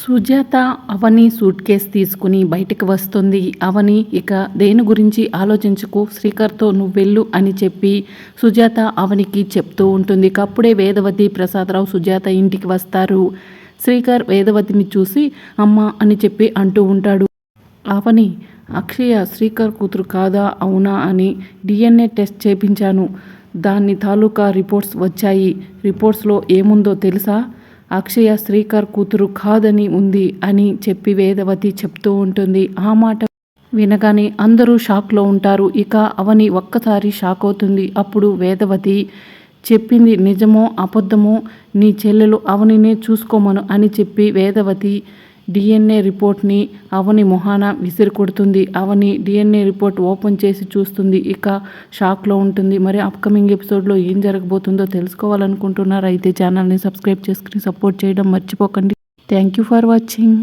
సుజాత అవని suit case తీసుకుని బయటికి వస్తుంది. అవని ఇక దేని గురించి ఆలోచించకు? శ్రీకర్తో నువ్వు వెళ్ళు అని చెప్పి సుజాత అవనికి చెప్తూ ఉంటుంది. అప్పుడే వేదవతి ప్రసాదరావు సుజాత ఇంటికి వస్తారు. శ్రీకర్ వేదవతిని చూసి అమ్మ అని చెప్పి అంటూ ఉంటాడు. అవని అక్షయ శ్రీకర్ కూతురు కాదా? అవునా అని డిఎన్ఏ టెస్ట్ చేపించాను. దాన్ని తాలూకా రిపోర్ట్స్ వచ్చాయి. రిపోర్ట్స్లో ఏముందో తెలుసా? అక్షయ శ్రీకర్ కూతురు కాదని ఉంది అని చెప్పి వేదవతి చెప్తూ ఉంటుంది. ఆ మాట వినగానే అందరూ షాక్లో ఉంటారు. ఇక అవని ఒక్కసారి షాక్ అవుతుంది. అప్పుడు వేదవతి చెప్పింది నిజమో అబద్ధమో నీ చెల్లెలు అవనినే చూసుకోమను అని చెప్పి వేదవతి డిఎన్ఏ రిపోర్ట్ని అవని మొహాన విసిరి కొడుతుంది అవని డిఎన్ఏ రిపోర్ట్ ఓపెన్ చేసి చూస్తుంది. ఇక షాక్లో ఉంటుంది. మరి అప్కమింగ్ ఎపిసోడ్లో ఏం జరగబోతుందో తెలుసుకోవాలనుకుంటున్నారు? అయితే ఛానల్ని సబ్స్క్రైబ్ చేసుకుని సపోర్ట్ చేయడం మర్చిపోకండి. Thank you for watching.